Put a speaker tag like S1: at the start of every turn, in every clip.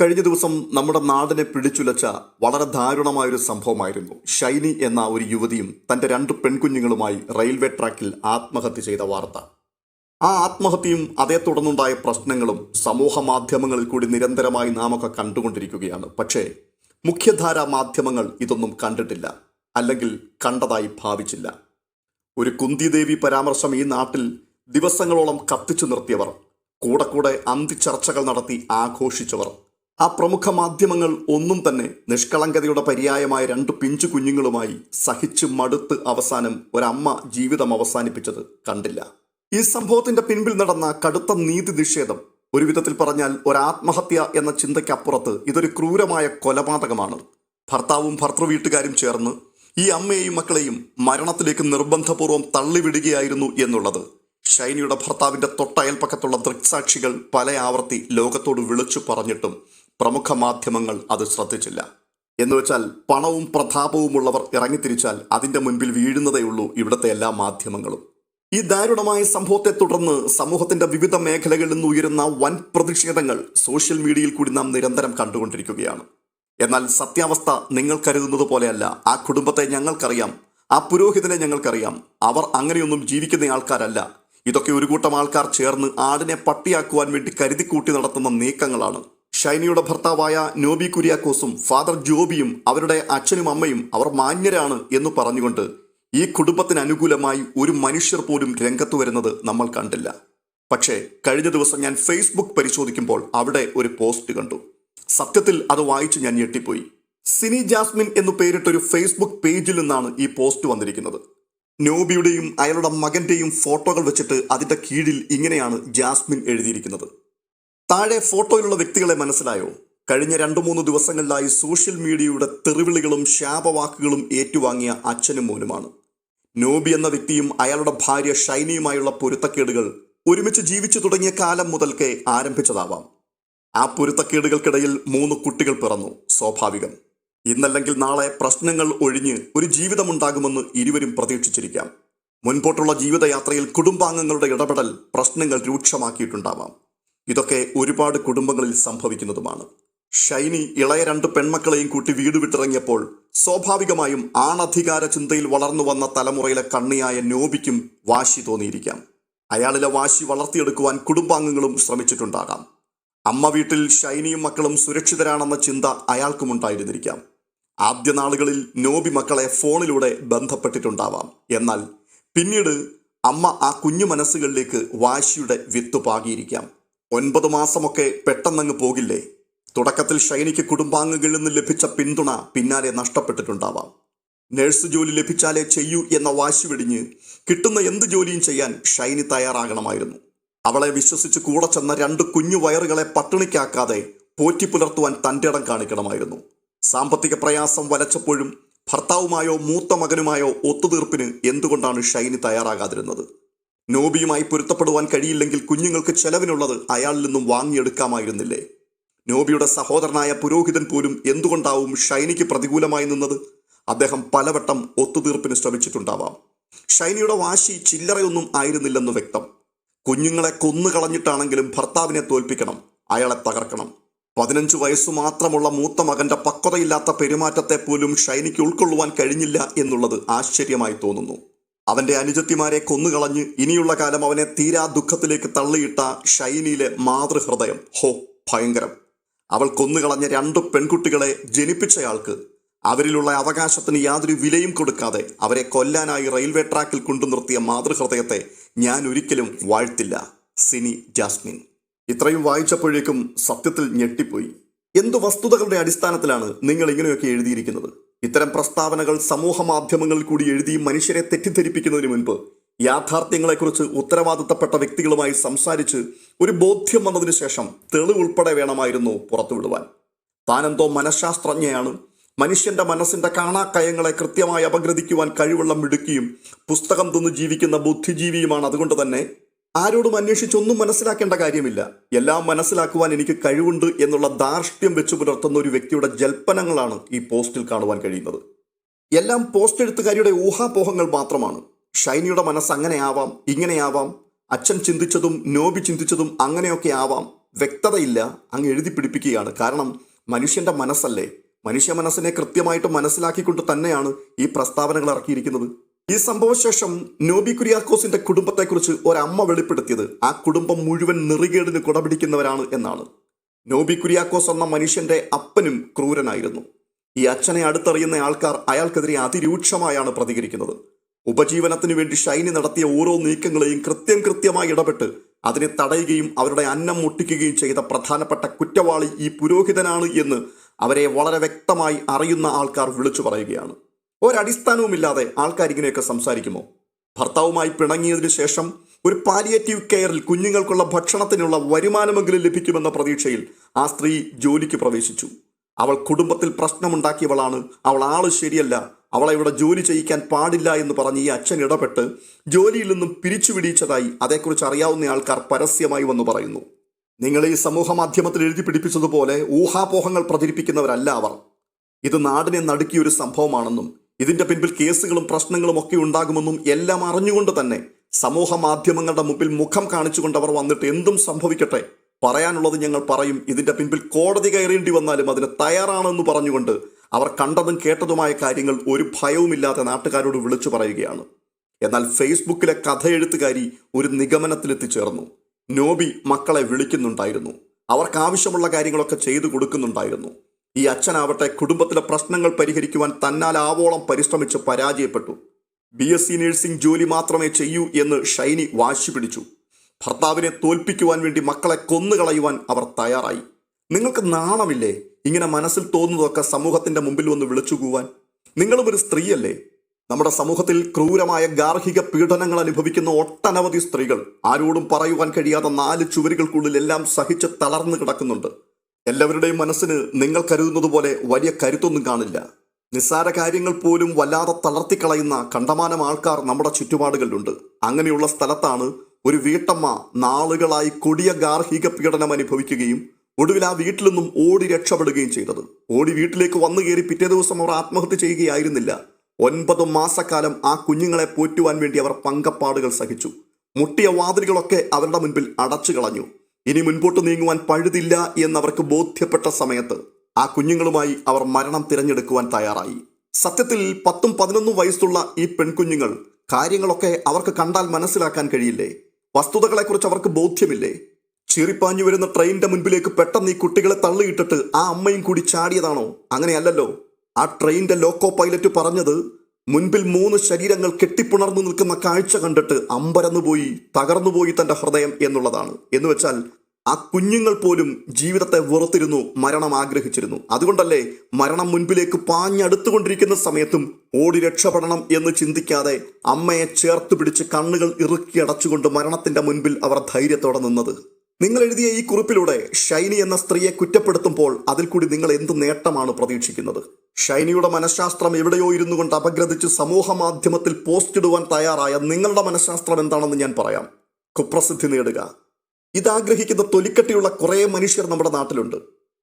S1: കഴിഞ്ഞ ദിവസം നമ്മുടെ നാടിനെ പിടിച്ചുലച്ച വളരെ ദാരുണമായൊരു സംഭവമായിരുന്നു. ഷൈനി എന്ന ഒരു യുവതിയും തന്റെ രണ്ട് പെൺകുഞ്ഞുങ്ങളുമായി റെയിൽവേ ട്രാക്കിൽ ആത്മഹത്യ ചെയ്ത വാർത്ത. ആ ആത്മഹത്യയും അതേ തുടർന്നുണ്ടായ പ്രശ്നങ്ങളും സമൂഹ മാധ്യമങ്ങളിൽ കൂടി നിരന്തരമായി നാമൊക്കെ കണ്ടുകൊണ്ടിരിക്കുകയാണ്. പക്ഷേ മുഖ്യധാരാ മാധ്യമങ്ങൾ ഇതൊന്നും കണ്ടിട്ടില്ല. അല്ലെങ്കിൽ കണ്ടതായി ഭാവിച്ചില്ല. ഒരു കുന്തിദേവി പരാമർശം ഈ നാട്ടിൽ ദിവസങ്ങളോളം കത്തിച്ചു നിർത്തിയവർ കൂടെ കൂടെ അന്തിച്ചർച്ചകൾ നടത്തി ആഘോഷിച്ചവർ ആ പ്രമുഖ മാധ്യമങ്ങൾ ഒന്നും തന്നെ നിഷ്കളങ്കതയുടെ പര്യായമായ രണ്ട് പിഞ്ചു കുഞ്ഞുങ്ങളുമായി സഹിച്ചു മടുത്ത് അവസാനം ഒരമ്മ ജീവിതം അവസാനിപ്പിച്ചത് കണ്ടില്ല. ഈ സംഭവത്തിന്റെ പിൻപിൽ നടന്ന കടുത്ത നീതി നിഷേധം ഒരു വിധത്തിൽ പറഞ്ഞാൽ ഒരാത്മഹത്യ എന്ന ചിന്തയ്ക്കപ്പുറത്ത് ഇതൊരു ക്രൂരമായ കൊലപാതകമാണ്. ഭർത്താവും ഭർത്തൃവീട്ടുകാരും ചേർന്ന് ഈ അമ്മയെയും മക്കളെയും മരണത്തിലേക്ക് നിർബന്ധപൂർവം തള്ളിവിടുകയായിരുന്നു എന്നുള്ളത്. ഷൈനിയുടെ ഭർത്താവിന്റെ തൊട്ടയൽപ്പക്കത്തുള്ള ദൃക്സാക്ഷികൾ പല ആവർത്തി ലോകത്തോട് വിളിച്ചു പറഞ്ഞിട്ടും പ്രമുഖ മാധ്യമങ്ങൾ അത് ശ്രദ്ധിച്ചില്ല. എന്ന് വെച്ചാൽ പണവും പ്രതാപവും പ്രതാപവുമുള്ളവർ ഇറങ്ങിത്തിരിച്ചാൽ അതിന്റെ മുൻപിൽ വീഴുന്നതേയുള്ളൂ ഇവിടുത്തെ എല്ലാ മാധ്യമങ്ങളും. ഈ ദാരുണമായ സംഭവത്തെ തുടർന്ന് സമൂഹത്തിന്റെ വിവിധ മേഖലകളിൽ നിന്ന് ഉയരുന്ന വൻ പ്രതിഷേധങ്ങൾ സോഷ്യൽ മീഡിയയിൽ കൂടി നാം നിരന്തരം കണ്ടുകൊണ്ടിരിക്കുകയാണ്. എന്നാൽ സത്യാവസ്ഥ നിങ്ങൾ കരുതുന്നത് പോലെയല്ല. ആ കുടുംബത്തെ ഞങ്ങൾക്കറിയാം. ആ പുരോഹിതനെ ഞങ്ങൾക്കറിയാം. അവർ അങ്ങനെയൊന്നും ജീവിക്കുന്ന ആൾക്കാരല്ല. ഇതൊക്കെ ഒരു കൂട്ടം ആൾക്കാർ ചേർന്ന് ആടിനെ പട്ടിയാക്കുവാൻ വേണ്ടി കരുതിക്കൂട്ടി നടത്തുന്ന നീക്കങ്ങളാണ്. ഷൈനിയുടെ ഭർത്താവായ നോബി കുര്യാക്കോസും ഫാദർ ജോബിയും അവരുടെ അച്ഛനും അമ്മയും അവർ മാന്യരാണ് എന്ന് പറഞ്ഞുകൊണ്ട് ഈ കുടുംബത്തിന് അനുകൂലമായി ഒരു മനുഷ്യർ പോലും രംഗത്ത് വരുന്നത് നമ്മൾ കണ്ടില്ല. പക്ഷേ കഴിഞ്ഞ ദിവസം ഞാൻ ഫേസ്ബുക്ക് പരിശോധിക്കുമ്പോൾ അവിടെ ഒരു പോസ്റ്റ് കണ്ടു. സത്യത്തിൽ അത് വായിച്ച് ഞാൻ ഞെട്ടിപ്പോയി. സിനി ജാസ്മിൻ എന്നു പേരിട്ടൊരു ഫേസ്ബുക്ക് പേജിൽ നിന്നാണ് ഈ പോസ്റ്റ് വന്നിരിക്കുന്നത്. നോബിയുടെയും അയാളുടെ മകന്റെയും ഫോട്ടോകൾ വെച്ചിട്ട് അതിന്റെ കീഴിൽ ഇങ്ങനെയാണ് ജാസ്മിൻ എഴുതിയിരിക്കുന്നത്. താഴെ ഫോട്ടോയിലുള്ള വ്യക്തികളെ മനസ്സിലായോ? കഴിഞ്ഞ രണ്ടു മൂന്ന് ദിവസങ്ങളിലായി സോഷ്യൽ മീഡിയയുടെ തെറിവിളികളും ശാപവാക്കുകളും ഏറ്റുവാങ്ങിയ അച്ഛനും മോനുമാണ്. നോബി എന്ന വ്യക്തിയും അയാളുടെ ഭാര്യ ഷൈനിയുമായുള്ള പൊരുത്തക്കേടുകൾ ഒരുമിച്ച് ജീവിച്ചു തുടങ്ങിയ കാലം മുതൽക്കേ ആരംഭിച്ചതാവാം. ആ പൊരുത്തക്കേടുകൾക്കിടയിൽ മൂന്ന് കുട്ടികൾ പിറന്നു സ്വാഭാവികം. ഇന്നല്ലെങ്കിൽ നാളെ പ്രശ്നങ്ങൾ ഒഴിഞ്ഞ് ഒരു ജീവിതമുണ്ടാകുമെന്ന് ഇരുവരും പ്രതീക്ഷിച്ചിരിക്കാം. മുൻപോട്ടുള്ള ജീവിതയാത്രയിൽ കുടുംബാംഗങ്ങളുടെ ഇടപെടൽ പ്രശ്നങ്ങൾ രൂക്ഷമാക്കിയിട്ടുണ്ടാവാം. ഇതൊക്കെ ഒരുപാട് കുടുംബങ്ങളിൽ സംഭവിക്കുന്നതുമാണ്. ഷൈനി ഇളയ രണ്ട് പെൺമക്കളെയും കൂട്ടി വീട് വിട്ടിറങ്ങിയപ്പോൾ സ്വാഭാവികമായും ആണധികാര ചിന്തയിൽ വളർന്നു വന്ന തലമുറയിലെ കണ്ണിയായ നോബിക്കും വാശി തോന്നിയിരിക്കാം. അയാളിലെ വാശി വളർത്തിയെടുക്കുവാൻ കുടുംബാംഗങ്ങളും ശ്രമിച്ചിട്ടുണ്ടാകാം. അമ്മ വീട്ടിൽ ഷൈനിയും മക്കളും സുരക്ഷിതരാണെന്ന ചിന്ത അയാൾക്കും ഉണ്ടായിരുന്നിരിക്കാം. ആദ്യ നാളുകളിൽ നോബി മക്കളെ ഫോണിലൂടെ ബന്ധപ്പെട്ടിട്ടുണ്ടാവാം. എന്നാൽ പിന്നീട് അമ്മ ആ കുഞ്ഞു മനസ്സുകളിലേക്ക് വാശിയുടെ വിത്ത് പാകിയിരിക്കാം. ഒൻപത് മാസമൊക്കെ പെട്ടെന്നങ്ങ് പോകില്ലേ? തുടക്കത്തിൽ ഷൈനിക്ക് കുടുംബാംഗങ്ങളിൽ നിന്ന് ലഭിച്ച പിന്തുണ പിന്നാലെ നഷ്ടപ്പെട്ടിട്ടുണ്ടാവാം. നഴ്സ് ജോലി ലഭിച്ചാലേ ചെയ്യൂ എന്ന വാശി വെടിഞ്ഞ് കിട്ടുന്ന എന്ത് ജോലിയും ചെയ്യാൻ ഷൈനി തയ്യാറാകണമായിരുന്നു. അവളെ വിശ്വസിച്ച് കൂടെ ചെന്ന രണ്ട് കുഞ്ഞു വയറുകളെ പട്ടിണിക്കാക്കാതെ പോറ്റി പുലർത്തുവാൻ തന്റെ ഇടം കാണിക്കണമായിരുന്നു. സാമ്പത്തിക പ്രയാസം വലച്ചപ്പോഴും ഭർത്താവുമായോ മൂത്ത മകനുമായോ ഒത്തുതീർപ്പിന് എന്തുകൊണ്ടാണ് ഷൈനി തയ്യാറാകാതിരുന്നത്? നോബിയുമായി പൊരുത്തപ്പെടുവാൻ കഴിയില്ലെങ്കിൽ കുഞ്ഞുങ്ങൾക്ക് ചെലവിനുള്ളത് അയാളിൽ നിന്നും വാങ്ങിയെടുക്കാമായിരുന്നില്ലേ? നോബിയുടെ സഹോദരനായ പുരോഹിതൻ പോലും എന്തുകൊണ്ടാവും ഷൈനിക്ക് പ്രതികൂലമായി നിന്നത്? അദ്ദേഹം പലവട്ടം ഒത്തുതീർപ്പിന് ശ്രമിച്ചിട്ടുണ്ടാവാം. ഷൈനിയുടെ വാശി ചില്ലറയൊന്നും ആയിരുന്നില്ലെന്ന് വ്യക്തം. കുഞ്ഞുങ്ങളെ കൊന്നുകളഞ്ഞിട്ടാണെങ്കിലും ഭർത്താവിനെ തോൽപ്പിക്കണം അയാളെ തകർക്കണം. പതിനഞ്ച് വയസ്സു മാത്രമുള്ള മൂത്ത മകന്റെ പക്വതയില്ലാത്ത പെരുമാറ്റത്തെ പോലും ഷൈനിക്ക് ഉൾക്കൊള്ളുവാൻ കഴിഞ്ഞില്ല എന്നുള്ളത് ആശ്ചര്യമായി തോന്നുന്നു. അവന്റെ അനുജത്തിമാരെ കൊന്നുകളഞ്ഞ് ഇനിയുള്ള കാലം അവനെ തീരാ ദുഃഖത്തിലേക്ക് തള്ളിയിട്ട ഷൈനിയിലെ മാതൃഹൃദയം. ഹോ ഭയങ്കരം. അവൾ കൊന്നുകളഞ്ഞ രണ്ട് പെൺകുട്ടികളെ ജനിപ്പിച്ചയാൾക്ക് അവരിലുള്ള അവകാശത്തിന് യാതൊരു വിലയും കൊടുക്കാതെ അവരെ കൊല്ലാനായി റെയിൽവേ ട്രാക്കിൽ കൊണ്ടു നിർത്തിയ മാതൃഹൃദയത്തെ ഞാൻ ഒരിക്കലും വാഴ്ത്തില്ല. സിനി ജാസ്മിൻ. ഇത്രയും വായിച്ചപ്പോഴേക്കും സത്യത്തിൽ ഞെട്ടിപ്പോയി. എന്ത് വസ്തുതകളുടെ അടിസ്ഥാനത്തിലാണ് നിങ്ങൾ ഇങ്ങനെയൊക്കെ എഴുതിയിരിക്കുന്നത്? ഇത്തരം പ്രസ്താവനകൾ സമൂഹ മാധ്യമങ്ങളിൽ കൂടി എഴുതി മനുഷ്യരെ തെറ്റിദ്ധരിപ്പിക്കുന്നതിന് മുൻപ് യാഥാർത്ഥ്യങ്ങളെക്കുറിച്ച് ഉത്തരവാദിത്തപ്പെട്ട വ്യക്തികളുമായി സംസാരിച്ച് ഒരു ബോധ്യം വന്നതിന് ശേഷം തെളിവുൾപ്പെടെ വേണമായിരുന്നു പുറത്തുവിടുവാൻ. താനെന്തോ മനഃശാസ്ത്രജ്ഞയാണ്. മനുഷ്യന്റെ മനസ്സിന്റെ കാണാക്കയങ്ങളെ കൃത്യമായി അപഗ്രഥിക്കുവാൻ കഴിവുള്ള മിടുക്കിയും പുസ്തകം തിന്ന് ജീവിക്കുന്ന ബുദ്ധിജീവിയുമാണ് അതുകൊണ്ട് തന്നെ ആരോടും അന്വേഷിച്ചൊന്നും മനസ്സിലാക്കേണ്ട കാര്യമില്ല. എല്ലാം മനസ്സിലാക്കുവാൻ എനിക്ക് കഴിവുണ്ട് എന്നുള്ള ദാർഷ്ട്യം വെച്ചു പുലർത്തുന്ന ഒരു വ്യക്തിയുടെ ജൽപ്പനങ്ങളാണ് ഈ പോസ്റ്റിൽ കാണുവാൻ കഴിയുന്നത്. എല്ലാം പോസ്റ്റ് എഴുത്തുകാരിയുടെ ഊഹാപോഹങ്ങൾ മാത്രമാണ്. ഷൈനിയുടെ മനസ്സ് അങ്ങനെയാവാം ഇങ്ങനെയാവാം. അച്ഛൻ ചിന്തിച്ചതും നോബി ചിന്തിച്ചതും അങ്ങനെയൊക്കെ ആവാം. വ്യക്തതയില്ല അങ്ങ് എഴുതി പിടിപ്പിക്കുകയാണ്. കാരണം മനുഷ്യന്റെ മനസ്സല്ലേ? മനുഷ്യ മനസ്സിനെ കൃത്യമായിട്ട് മനസ്സിലാക്കിക്കൊണ്ട് തന്നെയാണ് ഈ പ്രസ്താവനകൾ ഇറക്കിയിരിക്കുന്നത്. ഈ സംഭവശേഷം നോബി കുര്യാക്കോസിന്റെ കുടുംബത്തെക്കുറിച്ച് ഒരമ്മ വെളിപ്പെടുത്തിയത് ആ കുടുംബം മുഴുവൻ നിറികേടിന് കുടപിടിക്കുന്നവരാണ് എന്നാണ്. നോബി കുര്യാക്കോസ് എന്ന മനുഷ്യന്റെ അപ്പനും ക്രൂരനായിരുന്നു. ഈ അച്ഛനെ അടുത്തറിയുന്ന ആൾക്കാർ അയാൾക്കെതിരെ അതിരൂക്ഷമായാണ് പ്രതികരിക്കുന്നത്. ഉപജീവനത്തിനു വേണ്ടി ഷൈനി നടത്തിയ ഓരോ നീക്കങ്ങളെയും കൃത്യം കൃത്യമായി ഇടപെട്ട് അതിനെ തടയുകയും അവരുടെ അന്നം മുട്ടിക്കുകയും ചെയ്ത പ്രധാനപ്പെട്ട കുറ്റവാളി ഈ പുരോഹിതനാണ് എന്ന് അവരെ വളരെ വ്യക്തമായി അറിയുന്ന ആൾക്കാർ വിളിച്ചു പറയുകയാണ്. ഒരടിസ്ഥാനവുമില്ലാതെ ആൾക്കാർ ഇങ്ങനെയൊക്കെ സംസാരിക്കുമോ? ഭർത്താവുമായി പിണങ്ങിയതിനു ശേഷം ഒരു പാലിയേറ്റീവ് കെയറിൽ കുഞ്ഞുങ്ങൾക്കുള്ള ഭക്ഷണത്തിനുള്ള വരുമാനമെങ്കിലും ലഭിക്കുമെന്ന പ്രതീക്ഷയിൽ ആ സ്ത്രീ ജോലിക്ക് പ്രവേശിച്ചു. അവൾ കുടുംബത്തിൽ പ്രശ്നമുണ്ടാക്കിയവളാണ്. അവൾ ആൾ ശരിയല്ല. അവളെ ഇവിടെ ജോലി ചെയ്യിക്കാൻ പാടില്ല എന്ന് പറഞ്ഞ് ഈ അച്ഛൻ ഇടപെട്ട് ജോലിയിൽ നിന്നും പിരിച്ചുവിടിയിച്ചതായി അതേക്കുറിച്ച് അറിയാവുന്ന ആൾക്കാർ പരസ്യമായി വന്നു പറയുന്നു. നിങ്ങൾ ഈ സമൂഹ മാധ്യമത്തിൽ എഴുതി പിടിപ്പിച്ചതുപോലെ ഊഹാപോഹങ്ങൾ പ്രചരിപ്പിക്കുന്നവരല്ല അവർ. ഇത് നാടിനെ നടുക്കിയൊരു സംഭവമാണെന്നും ഇതിന്റെ പിൻപിൽ കേസുകളും പ്രശ്നങ്ങളും ഒക്കെ ഉണ്ടാകുമെന്നും എല്ലാം അറിഞ്ഞുകൊണ്ട് തന്നെ സമൂഹ മാധ്യമങ്ങളുടെ മുമ്പിൽ മുഖം കാണിച്ചുകൊണ്ട് അവർ വന്നിട്ട് എന്തും സംഭവിക്കട്ടെ പറയാനുള്ളത് ഞങ്ങൾ പറയും. ഇതിന്റെ പിൻപിൽ കോടതി കയറേണ്ടി വന്നാലും അതിന് തയ്യാറാണെന്ന് പറഞ്ഞുകൊണ്ട് അവർ കണ്ടതും കേട്ടതുമായ കാര്യങ്ങൾ ഒരു ഭയവുമില്ലാതെ നാട്ടുകാരോട് വിളിച്ചു പറയുകയാണ്. എന്നാൽ ഫേസ്ബുക്കിലെ കഥ കഥയെഴുത്തുകാരി ഒരു നിഗമനത്തിലെത്തിച്ചേർന്നു. നോബി മക്കളെ വിളിക്കുന്നുണ്ടായിരുന്നു. അവർക്ക് ആവശ്യമുള്ള കാര്യങ്ങളൊക്കെ ചെയ്തു കൊടുക്കുന്നുണ്ടായിരുന്നു. ഈ അച്ഛനാവട്ടെ കുടുംബത്തിലെ പ്രശ്നങ്ങൾ പരിഹരിക്കുവാൻ തന്നാൽ ആവോളം പരിശ്രമിച്ച് പരാജയപ്പെട്ടു. ബി എസ് സി നഴ്സിംഗ് ജോലി മാത്രമേ ചെയ്യൂ എന്ന് ഷൈനി വാശി പിടിച്ചു. ഭർത്താവിനെ തോൽപ്പിക്കുവാൻ വേണ്ടി മക്കളെ കൊന്നുകളയുവാൻ അവർ തയ്യാറായി. നിങ്ങൾക്ക് നാണമില്ലേ ഇങ്ങനെ മനസ്സിൽ തോന്നുന്നതൊക്കെ സമൂഹത്തിന്റെ മുമ്പിൽ വന്ന് വിളിച്ചുകൂവാൻ? നിങ്ങളും ഒരു സ്ത്രീയല്ലേ? നമ്മുടെ സമൂഹത്തിൽ ക്രൂരമായ ഗാർഹിക പീഡനങ്ങൾ അനുഭവിക്കുന്ന ഒട്ടനവധി സ്ത്രീകൾ ആരോടും പറയുവാൻ കഴിയാത്ത നാല് ചുവരുകൾക്കുള്ളിൽ എല്ലാം സഹിച്ച് തളർന്നു കിടക്കുന്നുണ്ട്. എല്ലാവരുടെയും മനസ്സിന് നിങ്ങൾ കരുതുന്നത് പോലെ വലിയ കരുത്തൊന്നും കാണില്ല. നിസ്സാര കാര്യങ്ങൾ പോലും വല്ലാതെ തളർത്തിക്കളയുന്ന കണ്ടമാനം ആൾക്കാർ നമ്മുടെ ചുറ്റുപാടുകളിലുണ്ട്. അങ്ങനെയുള്ള സ്ഥലത്താണ് ഒരു വീട്ടമ്മ നാളുകളായി കൊടിയ ഗാർഹിക പീഡനം അനുഭവിക്കുകയും ഒടുവിൽ ആ വീട്ടിൽ നിന്നും ഓടി രക്ഷപ്പെടുകയും ചെയ്തത്. ഓടി വീട്ടിലേക്ക് വന്നു കയറി പിറ്റേ ദിവസം അവർ ആത്മഹത്യ ചെയ്യുകയായിരുന്നില്ല. ഒൻപത് മാസക്കാലം ആ കുഞ്ഞുങ്ങളെ പോറ്റുവാൻ വേണ്ടി അവർ പങ്കപ്പാടുകൾ സഹിച്ചു. മുട്ടിയ വാതിലുകളൊക്കെ അവരുടെ മുൻപിൽ അടച്ചു കളഞ്ഞു ഇനി മുൻപോട്ട് നീങ്ങുവാൻ പഴുതില്ല എന്നവർക്ക് ബോധ്യപ്പെട്ട സമയത്ത് ആ കുഞ്ഞുങ്ങളുമായി അവർ മരണം തിരഞ്ഞെടുക്കുവാൻ തയ്യാറായി. സത്യത്തിൽ പത്തും പതിനൊന്നും വയസ്സുള്ള ഈ പെൺകുഞ്ഞുങ്ങൾ കാര്യങ്ങളൊക്കെ അവർക്ക് കണ്ടാൽ മനസ്സിലാക്കാൻ കഴിയില്ലേ? വസ്തുതകളെക്കുറിച്ച് അവർക്ക് ബോധ്യമില്ലേ? ചീറിപ്പാഞ്ഞു വരുന്ന ട്രെയിനിന്റെ മുൻപിലേക്ക് പെട്ടെന്ന് ഈ കുട്ടികളെ തള്ളിയിട്ടിട്ട് ആ അമ്മയും കൂടി ചാടിയതാണോ? അങ്ങനെയല്ലല്ലോ. ആ ട്രെയിനിന്റെ ലോക്കോ പൈലറ്റ് പറഞ്ഞത് മുൻപിൽ മൂന്ന് ശരീരങ്ങൾ കെട്ടിപ്പുണർന്നു നിൽക്കുന്ന കാഴ്ച കണ്ടിട്ട് അമ്പരന്നുപോയി തകർന്നുപോയി തന്റെ ഹൃദയം എന്നുള്ളതാണ്. എന്ന് വെച്ചാൽ ആ കുഞ്ഞുങ്ങൾ പോലും ജീവിതത്തെ വെറുത്തിരുന്നു മരണം ആഗ്രഹിച്ചിരുന്നു. അതുകൊണ്ടല്ലേ മരണം മുൻപിലേക്ക് പാഞ്ഞടുത്തുകൊണ്ടിരിക്കുന്ന സമയത്തും ഓടി രക്ഷപ്പെടണം എന്ന് ചിന്തിക്കാതെ അമ്മയെ ചേർത്ത് പിടിച്ച് കണ്ണുകൾ ഇറുക്കി അടച്ചുകൊണ്ട് മരണത്തിന്റെ മുൻപിൽ അവർ ധൈര്യത്തോടെ നിന്നത്. നിങ്ങൾ എഴുതിയ ഈ കുറിപ്പിലൂടെ ഷൈനി എന്ന സ്ത്രീയെ കുറ്റപ്പെടുത്തുമ്പോൾ അതിൽ കൂടി നിങ്ങൾ എന്ത് നേട്ടമാണ് പ്രതീക്ഷിക്കുന്നത്? ഷൈനിയുടെ മനഃശാസ്ത്രം എവിടെയോ ഇരുന്നു കൊണ്ട് അപഗ്രഥിച്ച് സമൂഹ മാധ്യമത്തിൽ പോസ്റ്റ് ഇടുവാൻ തയ്യാറായ നിങ്ങളുടെ മനഃശാസ്ത്രം എന്താണെന്ന് ഞാൻ പറയാം. കുപ്രസിദ്ധി നേടുക. ഇതാഗ്രഹിക്കുന്ന തൊലിക്കട്ടിയുള്ള കുറേ മനുഷ്യർ നമ്മുടെ നാട്ടിലുണ്ട്.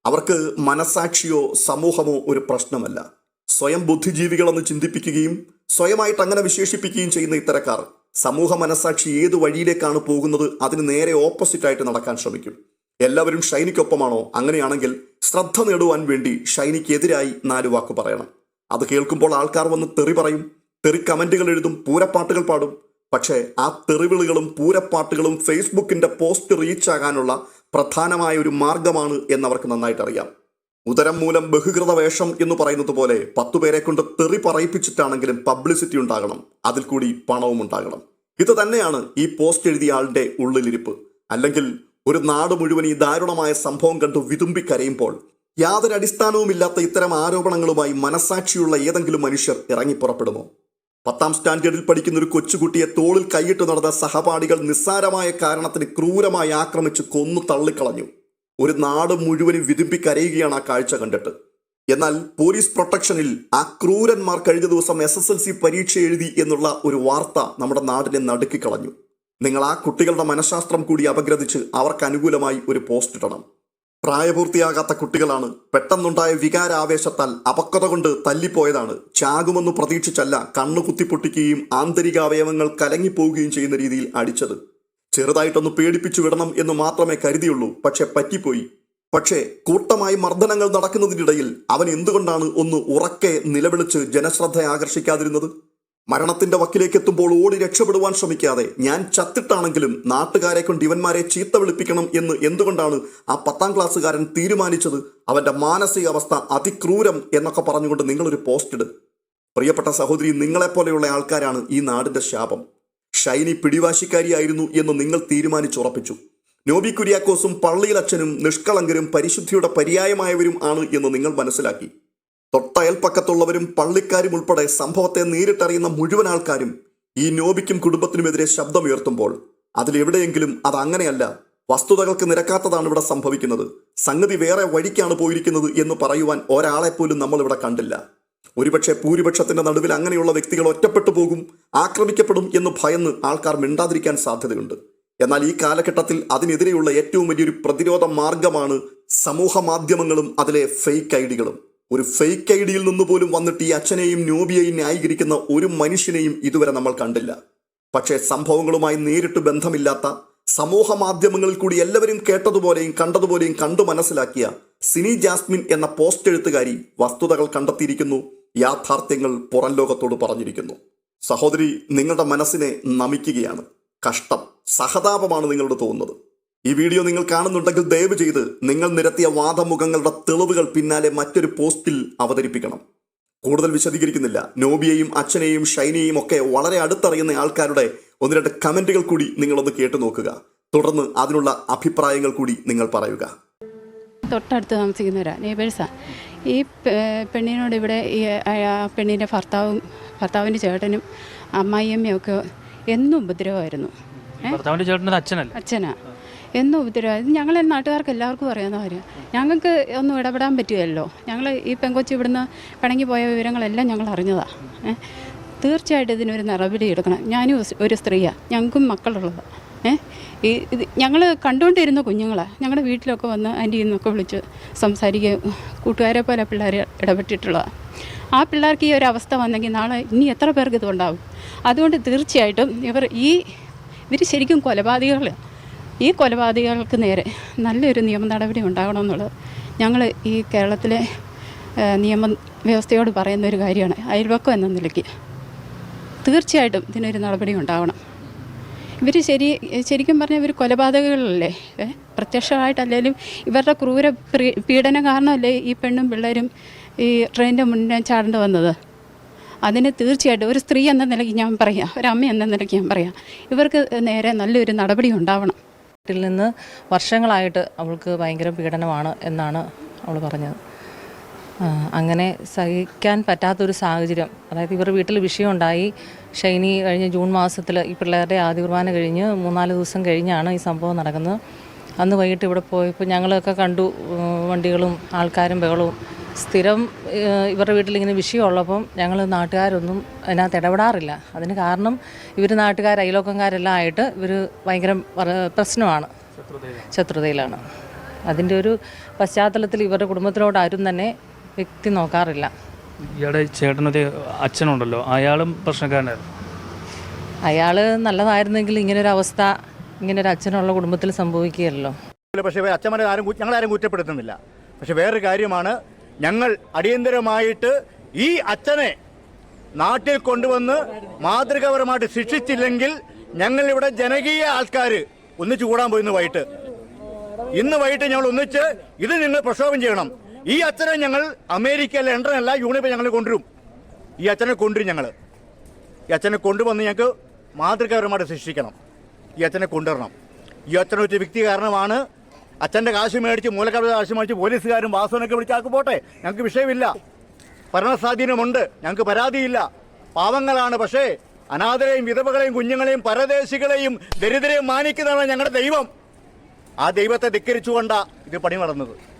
S1: അവർക്ക് മനസാക്ഷിയോ സമൂഹമോ ഒരു പ്രശ്നമല്ല. സ്വയം ബുദ്ധിജീവികളെന്ന് ചിന്തിപ്പിക്കുകയും സ്വയമായിട്ട് അങ്ങനെ വിശേഷിപ്പിക്കുകയും ചെയ്യുന്ന ഇത്തരക്കാർ സമൂഹ മനസാക്ഷി ഏത് വഴിയിലേക്കാണ് പോകുന്നത് അതിന് നേരെ ഓപ്പോസിറ്റായിട്ട് നടക്കാൻ ശ്രമിക്കും. എല്ലാവരും ഷൈനിക്കൊപ്പമാണോ? അങ്ങനെയാണെങ്കിൽ ശ്രദ്ധ നേടുവാൻ വേണ്ടി ഷൈനിക്കെതിരായി നാല് വാക്ക് പറയണം. അത് കേൾക്കുമ്പോൾ ആൾക്കാർ വന്ന് തെറി പറയും തെറി കമന്റുകൾ എഴുതും പൂരപ്പാട്ടുകൾ പാടും. പക്ഷേ ആ തെറിവിളികളും പൂരപ്പാട്ടുകളും ഫേസ്ബുക്കിന്റെ പോസ്റ്റ് റീച്ച് ആകാനുള്ള പ്രധാനമായ ഒരു മാർഗമാണ് എന്നവർക്ക് നന്നായിട്ട് അറിയാം ഉദരം മൂലം ബഹുകൃത വേഷം എന്ന് പറയുന്നത് പോലെ പത്തു പേരെ കൊണ്ട് തെറി പറയിപ്പിച്ചിട്ടാണെങ്കിലും പബ്ലിസിറ്റി ഉണ്ടാകണം അതിൽ കൂടി പണവും ഉണ്ടാകണം. ഇത് തന്നെയാണ് ഈ പോസ്റ്റ് എഴുതിയ ആളുടെ ഉള്ളിലിരിപ്പ്. അല്ലെങ്കിൽ ഒരു നാട് മുഴുവൻ ഈ ദാരുണമായ സംഭവം കണ്ടു വിതുമ്പി കരയുമ്പോൾ യാതൊരു അടിസ്ഥാനവുമില്ലാത്ത ഇത്തരം ആരോപണങ്ങളുമായി മനസാക്ഷിയുള്ള ഏതെങ്കിലും മനുഷ്യർ ഇറങ്ങിപ്പുറപ്പെടുമോ? പത്താം സ്റ്റാൻഡേർഡിൽ പഠിക്കുന്ന ഒരു കൊച്ചുകുട്ടിയെ തോളിൽ കൈയിട്ട് നടന്ന സഹപാഠികൾ നിസ്സാരമായ കാരണത്തിന് ക്രൂരമായി ആക്രമിച്ച് കൊന്നു തള്ളിക്കളഞ്ഞു. ഒരു നാട് മുഴുവനും വിതുമ്പി കരയുകയാണ് ആ കാഴ്ച കണ്ടിട്ട്. എന്നാൽ പോലീസ് പ്രൊട്ടക്ഷനിൽ ആ ക്രൂരന്മാർ കഴിഞ്ഞ ദിവസം എസ് എസ് എൽ സി പരീക്ഷ എഴുതി എന്നുള്ള ഒരു വാർത്ത നമ്മുടെ നാടിനെ നടുക്കി കളഞ്ഞു നിങ്ങൾ ആ കുട്ടികളുടെ മനഃശാസ്ത്രം കൂടി അപഗ്രഥിച്ച് അവർക്ക് അനുകൂലമായി ഒരു പോസ്റ്റ് ഇടണം. പ്രായപൂർത്തിയാകാത്ത കുട്ടികളാണ് പെട്ടെന്നുണ്ടായ വികാരാവേശത്താൽ അപക്വത കൊണ്ട് തല്ലിപ്പോയതാണ്. ചാകുമെന്ന് പ്രതീക്ഷിച്ചല്ല കണ്ണു കുത്തിപ്പൊട്ടിക്കുകയും ആന്തരികാവയവങ്ങൾ കലങ്ങിപ്പോവുകയും ചെയ്യുന്ന രീതിയിൽ അടിച്ചത്. ചെറുതായിട്ടൊന്ന് പേടിപ്പിച്ചു വിടണം എന്ന് മാത്രമേ കരുതിയുള്ളൂ പക്ഷെ പറ്റിപ്പോയി. പക്ഷേ കൂട്ടമായി മർദ്ദനങ്ങൾ നടക്കുന്നതിനിടയിൽ അവൻ എന്തുകൊണ്ടാണ് ഒന്ന് ഉറക്കെ നിലവിളിച്ച് ജനശ്രദ്ധ ആകർഷിക്കാതിരുന്നത്? മരണത്തിന്റെ വക്കിലേക്ക് എത്തുമ്പോൾ ഓടി രക്ഷപ്പെടുവാൻ ശ്രമിക്കാതെ ഞാൻ ചത്തിട്ടാണെങ്കിലും നാട്ടുകാരെ കൊണ്ട് ഇവന്മാരെ ചീത്ത വിളിപ്പിക്കണം എന്ന് എന്തുകൊണ്ടാണ് ആ പത്താം ക്ലാസ്സുകാരൻ തീരുമാനിച്ചത്? അവന്റെ മാനസികാവസ്ഥ അതിക്രൂരം എന്നൊക്കെ പറഞ്ഞുകൊണ്ട് നിങ്ങളൊരു പോസ്റ്റ് ഇട്. പ്രിയപ്പെട്ട സഹോദരി നിങ്ങളെപ്പോലെയുള്ള ആൾക്കാരാണ് ഈ നാടിന്റെ ശാപം. ഷൈനി പിടിവാശിക്കാരിയായിരുന്നു എന്ന് നിങ്ങൾ തീരുമാനിച്ചുറപ്പിച്ചു. നോബി കുര്യാക്കോസും പള്ളിയിലച്ഛനും നിഷ്കളങ്കരും പരിശുദ്ധിയുടെ പര്യായമായവരും ആണ് എന്ന് നിങ്ങൾ മനസ്സിലാക്കി. തൊട്ടയൽപ്പക്കത്തുള്ളവരും പള്ളിക്കാരും ഉൾപ്പെടെ സംഭവത്തെ നേരിട്ടറിയുന്ന മുഴുവൻ ആൾക്കാരും ഈ നോബിക്കും കുടുംബത്തിനുമെതിരെ ശബ്ദമുയർത്തുമ്പോൾ അതിലെവിടെയെങ്കിലും അത് അങ്ങനെയല്ല. വസ്തുതകൾക്ക് നിരക്കാത്തതാണ് ഇവിടെ സംഭവിക്കുന്നത്. സംഗതി വേറെ വഴിക്കാണ് പോയിരിക്കുന്നത് എന്ന് പറയുവാൻ ഒരാളെപ്പോലും നമ്മൾ ഇവിടെ കണ്ടില്ല. ഒരുപക്ഷെ ഭൂരിപക്ഷത്തിന്റെ നടുവിൽ അങ്ങനെയുള്ള വ്യക്തികൾ ഒറ്റപ്പെട്ടു പോകും ആക്രമിക്കപ്പെടും എന്ന് ഭയന്ന് ആൾക്കാർ മിണ്ടാതിരിക്കാൻ സാധ്യതയുണ്ട്. എന്നാൽ ഈ കാലഘട്ടത്തിൽ അതിനെതിരെയുള്ള ഏറ്റവും വലിയൊരു പ്രതിരോധ മാർഗമാണ് സമൂഹ മാധ്യമങ്ങളും അതിലെ ഫേക്ക് ഐഡികളും ഒരു ഫേക്ക് ഐ ഡിയിൽ നിന്ന് പോലും വന്നിട്ട് ഈ അച്ഛനെയും നോബിയെയും ന്യായീകരിക്കുന്ന ഒരു മനുഷ്യനെയും ഇതുവരെ നമ്മൾ കണ്ടില്ല. പക്ഷേ സംഭവങ്ങളുമായി നേരിട്ട് ബന്ധമില്ലാത്ത സമൂഹ മാധ്യമങ്ങളിൽ കൂടി എല്ലാവരും കേട്ടതുപോലെയും കണ്ടതുപോലെയും കണ്ടു മനസ്സിലാക്കിയ സിനി ജാസ്മിൻ എന്ന പോസ്റ്റ് എഴുത്തുകാരി വസ്തുതകൾ കണ്ടെത്തിയിരിക്കുന്നു യാഥാർത്ഥ്യങ്ങൾ പുറം ലോകത്തോട് പറഞ്ഞിരിക്കുന്നു. സഹോദരി നിങ്ങളുടെ മനസ്സിനെ നമിക്കുകയാണ്. കഷ്ടം സഹതാപമാണ് നിങ്ങളോട് തോന്നുന്നത്. ഈ വീഡിയോ നിങ്ങൾ കാണുന്നുണ്ടെങ്കിൽ ദയവ് ചെയ്ത് നിങ്ങൾ നിരത്തിയ വാദമുഖങ്ങളുടെ തെളിവുകൾ പിന്നാലെ മറ്റൊരു പോസ്റ്റിൽ അവതരിപ്പിക്കണം. കൂടുതൽ വിശദീകരിക്കുന്നില്ല. നോബിയെയും അച്ഛനെയും ഷൈനയെയും ഒക്കെ വളരെ അടുത്തറിയുന്ന ആൾക്കാരുടെ ഒന്ന് രണ്ട് കമന്റുകൾ കൂടി നിങ്ങളൊന്ന് കേട്ടു നോക്കുക. തുടർന്ന് അതിനുള്ള അഭിപ്രായങ്ങൾ കൂടി നിങ്ങൾ പറയുക.
S2: തൊട്ടടുത്ത് താമസിക്കുന്നവരാ. നേബേഴ്സാണ് ഈ പെണ്ണിനോട് ഇവിടെ ഈ പെണ്ണിന്റെ ഭർത്താവും ഭർത്താവിന്റെ ചേട്ടനും അമ്മായിയമ്മയൊക്കെ എന്നും ഉപദ്രവമായിരുന്നു.
S3: ചേട്ടന്റെ അച്ഛനല്ല?
S2: അച്ഛനാ. എന്നും ഉപദ്രവം ഞങ്ങൾ നാട്ടുകാർക്ക് എല്ലാവർക്കും അറിയാവുന്ന കാര്യം. ഞങ്ങൾക്ക് ഒന്നും ഇടപെടാൻ പറ്റുമല്ലോ ഞങ്ങൾ ഈ പെങ്കൊച്ച് ഇവിടുന്ന് പിണങ്ങി പോയ വിവരങ്ങളെല്ലാം ഞങ്ങൾ അറിഞ്ഞതാണ് തീർച്ചയായിട്ടും ഇതിനൊരു നടപടി എടുക്കണം. ഞാനും ഒരു- സ്ത്രീയാണ് ഞങ്ങൾക്കും മക്കളുള്ളതാണ് ഏ? ഈ ഇത് ഞങ്ങൾ കണ്ടുകൊണ്ടിരുന്ന കുഞ്ഞുങ്ങളാണ് ഞങ്ങളുടെ വീട്ടിലൊക്കെ വന്ന് ആന്റി എന്നൊക്കെ വിളിച്ച് സംസാരിക്കുകയും കൂട്ടുകാരെ പോലെ പിള്ളേർ ഇടപെട്ടിട്ടുള്ളതാണ് ആ പിള്ളേർക്ക് ഈ ഒരു അവസ്ഥ വന്നെങ്കിൽ നാളെ ഇനി എത്ര പേർക്ക് ഇതുണ്ടാവും? അതുകൊണ്ട് തീർച്ചയായിട്ടും ഇവർ ഈ ഇവർ ശരിക്കും കൊലപാതകങ്ങൾ ഈ കൊലപാതകങ്ങൾക്ക് നേരെ നല്ലൊരു നിയമ നടപടി ഉണ്ടാകണമെന്നുള്ളത് ഞങ്ങൾ ഈ കേരളത്തിലെ നിയമ വ്യവസ്ഥയോട് പറയുന്ന ഒരു കാര്യമാണ്. അയൽവക്കം എന്ന നിലയ്ക്ക് തീർച്ചയായിട്ടും ഇതിനൊരു നടപടി ഉണ്ടാവണം. ഇവർ ശരി ശരിക്കും പറഞ്ഞാൽ ഇവർ കൊലപാതകങ്ങളല്ലേ? പ്രത്യക്ഷമായിട്ടല്ലേലും ഇവരുടെ ക്രൂര പീഡനം കാരണമല്ലേ ഈ പെണ്ണും പിള്ളേരും ഈ ട്രെയിനിന്റെ മുന്നേ ചാടേണ്ടി വന്നത്? അതിന് തീർച്ചയായിട്ടും ഒരു സ്ത്രീ എന്ന നിലയ്ക്ക് ഞാൻ പറയാം ഒരു അമ്മ എന്ന നിലയ്ക്ക് ഞാൻ പറയാം. ഇവർക്ക് നേരെ നല്ലൊരു നടപടി ഉണ്ടാവണം.
S4: വീട്ടിൽ നിന്ന് വർഷങ്ങളായിട്ട് അവൾക്ക് ഭയങ്കര പീഡനമാണ് എന്നാണ് അവൾ പറഞ്ഞത്. അങ്ങനെ സഹിക്കാൻ പറ്റാത്തൊരു സാഹചര്യം അതായത് ഇവരുടെ വീട്ടിൽ വിഷയമുണ്ടായി. ഷൈനി കഴിഞ്ഞ ജൂൺ മാസത്തിൽ ഈ പിള്ളേരുടെ ആദ്യ കുർബാന കഴിഞ്ഞ് മൂന്നാൽ ദിവസം കഴിഞ്ഞാണ് ഈ സംഭവം നടക്കുന്നത്. അന്ന് വൈകിട്ട് ഇവിടെ പോയപ്പോൾ ഞങ്ങളൊക്കെ കണ്ടു വണ്ടികളും ആൾക്കാരും ബഹളവും. സ്ഥിരം ഇവരുടെ വീട്ടിൽ ഇങ്ങനെ വിഷയമുള്ളപ്പം ഞങ്ങൾ നാട്ടുകാരൊന്നും അതിനകത്ത് ഇടപെടാറില്ല. അതിന് കാരണം ഇവർ നാട്ടുകാർ അയലോക്കംകാരെല്ലാം ആയിട്ട് ഇവർ ഭയങ്കര പ്രശ്നമാണ്. ശത്രുതയിലാണ്. അതിന്റെ ഒരു പശ്ചാത്തലത്തിൽ ഇവരുടെ കുടുംബത്തിലോട്ട് ആരും തന്നെ വ്യക്തി നോക്കാറില്ല.
S3: ഇയാളുടെ ചേട്ടനൊരു അച്ഛനുണ്ടല്ലോ. അയാളും പ്രശ്നക്കാരനായിരുന്നു.
S4: അയാൾ നല്ലതായിരുന്നെങ്കിൽ ഇങ്ങനൊരു അവസ്ഥ ഇങ്ങനൊരു അച്ഛനുള്ള കുടുംബത്തിൽ സംഭവിക്കുകയല്ലോ.
S5: പക്ഷേ അച്ഛന്മാരെ ആരും ഞങ്ങളാരും കുറ്റപ്പെടുത്തുന്നില്ല. പക്ഷെ വേറൊരു കാര്യമാണ് ഞങ്ങൾ അടിയന്തരമായിട്ട് ഈ അച്ഛനെ നാട്ടിൽ കൊണ്ടുവന്ന് മാതൃകാപരമായിട്ട് ശിക്ഷിച്ചില്ലെങ്കിൽ ഞങ്ങൾ ഇവിടെ ജനകീയ ആൾക്കാർ ഒന്നിച്ച് കൂടാൻ പോയിന്ന് വൈകിട്ട്. ഇന്ന് വൈകിട്ട് ഞങ്ങൾ ഒന്നിച്ച് ഇത് നിങ്ങൾ പ്രക്ഷോഭം ചെയ്യണം. ഈ അച്ഛനെ ഞങ്ങൾ അമേരിക്ക ലണ്ടൻ അല്ല യൂണിപ്പ് ഞങ്ങൾ കൊണ്ടുവരും. ഈ അച്ഛനെ കൊണ്ടുവരും ഞങ്ങൾ ഈ അച്ഛനെ കൊണ്ടുവന്ന് ഞങ്ങൾക്ക് മാതൃകാപരമായിട്ട് ശിക്ഷിക്കണം. ഈ അച്ഛനെ കൊണ്ടുവരണം. ഈ അച്ഛൻ ഒരു വ്യക്തി കാരണമാണ് അച്ഛന്റെ കാശ് മേടിച്ച് മൂലക്കാരുടെ കാശ് മേടിച്ച് പോലീസുകാരും വാസുവിനൊക്കെ വിളിച്ചാക്ക് പോട്ടെ. ഞങ്ങൾക്ക് വിഷയമില്ല. ഭരണസ്വാധീനമുണ്ട്. ഞങ്ങൾക്ക് പരാതിയില്ല. പാവങ്ങളാണ്. പക്ഷേ അനാഥരെയും വിധവകളെയും കുഞ്ഞുങ്ങളെയും പരദേശികളെയും ദരിദ്രരെയും മാനിക്കുന്നതാണ് ഞങ്ങളുടെ ദൈവം. ആ ദൈവത്തെ ധിക്കരിച്ചുകൊണ്ടാണ് ഇത് പണി നടന്നത്.